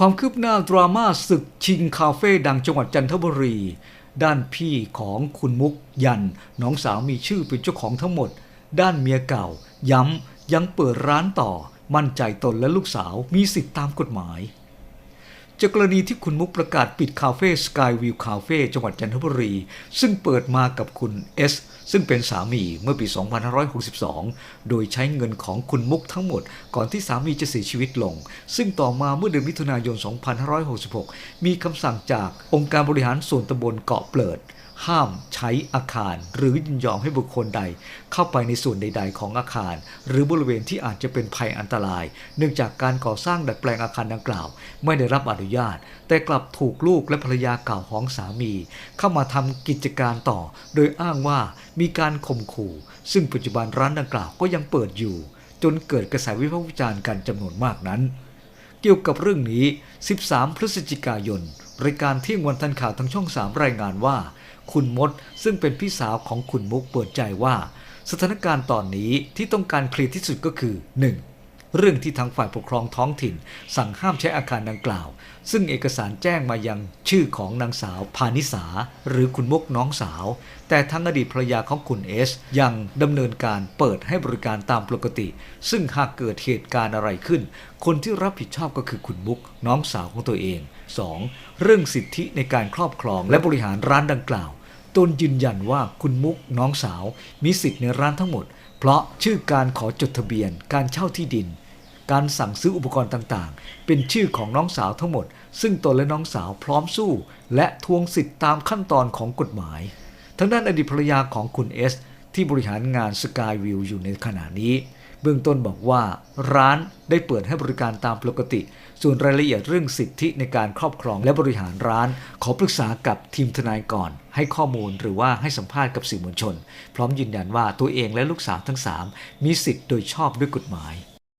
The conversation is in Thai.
ความคืบหน้าดราม่าศึกชิงคาเฟ่ดังจังหวัดจันทบุรี ด้านพี่ของคุณมุกยัน น้องสาวมีชื่อเป็นเจ้าของทั้งหมด ด้านเมียเก่า ย้ำยังเปิดร้านต่อ มั่นใจตนและลูกสาวมีสิทธิตามกฎหมาย จากกรณีที่คุณมุกประกาศปิดคาเฟ่สกายวิวคาเฟ่จังหวัดจันทบุรี ซึ่งเปิดมากับคุณเอสซึ่งเป็นสามีเมื่อปี 2562 โดยใช้เงินของคุณมุกทั้งหมด ก่อนที่สามีจะเสียชีวิตลง ซึ่งต่อมาเมื่อเดือนมิถุนายน 2566 มีคำสั่งจากองค์การบริหารส่วนตำบลเกาะเปิด ห้ามใช้อาคาร หรือยินยอมให้บุคคลใด เข้าไปในส่วนใด ๆ ของอาคาร หรือบริเวณที่อาจจะเป็นภัยอันตราย เนื่องจากการก่อสร้างดัดแปลงอาคารดังกล่าว ไม่ได้รับอนุญาต แต่กลับถูกลูกและภรรยาเก่าของสามี เข้ามาทำกิจการต่อ โดยอ้างว่ามีการข่มขู่ ซึ่งปัจจุบันร้านดังกล่าวก็ยังเปิดอยู่ จนเกิดกระแสวิพากษ์วิจารณ์กันจำนวนมากนั้น กี่ยวกับเรื่องนี้ 13 พฤศจิกายน รายการเที่ยงวันทันข่าวทางช่อง 3 รายงานว่า คุณมดซึ่งเป็นพี่สาวของคุณมุกเปิดใจว่า สถานการณ์ตอนนี้ที่ต้องการเคลียร์ที่สุดก็คือ 1. เรื่องที่ทางฝ่ายปกครองท้องถิ่น สั่งห้ามใช้อาคารดังกล่าว ซึ่งเอกสารแจ้งมายังชื่อของนางสาวพานิสา หรือคุณมุกน้องสาว แต่ทั้งอดีตภรรยาของคุณเอส ยังดำเนินการเปิดให้บริการตามปกติ ซึ่งหากเกิดเหตุการณ์อะไรขึ้น คนที่รับผิดชอบก็คือคุณมุกน้องสาวของตัวเอง 2. เรื่องสิทธิในการครอบครองและบริหารร้านดังกล่าวตนยืนยันว่าคุณมุกน้องสาว มีสิทธิ์ในร้านทั้งหมด เพราะชื่อการขอจดทะเบียน การเช่าที่ดิน การสั่งซื้ออุปกรณ์ต่างๆ เป็นชื่อของน้องสาวทั้งหมด ซึ่งตนและน้องสาวพร้อมสู้ และทวงสิทธิ์ตามขั้นตอนของกฎหมายทางด้านอดีตภรรยาของคุณเอสที่บริหารงานสกายวิวอยู่ในขณะนี้ เบื้องต้นบอกว่า ร้านได้เปิดให้บริการตามปกติ ส่วนรายละเอียดเรื่องสิทธิในการครอบครองและบริหารร้าน ขอปรึกษากับทีมทนายก่อน ให้ข้อมูลหรือว่าให้สัมภาษณ์กับสื่อมวลชน พร้อมยืนยันว่าตัวเองและลูกสาวทั้งสามมีสิทธิ์โดยชอบด้วยกฎหมาย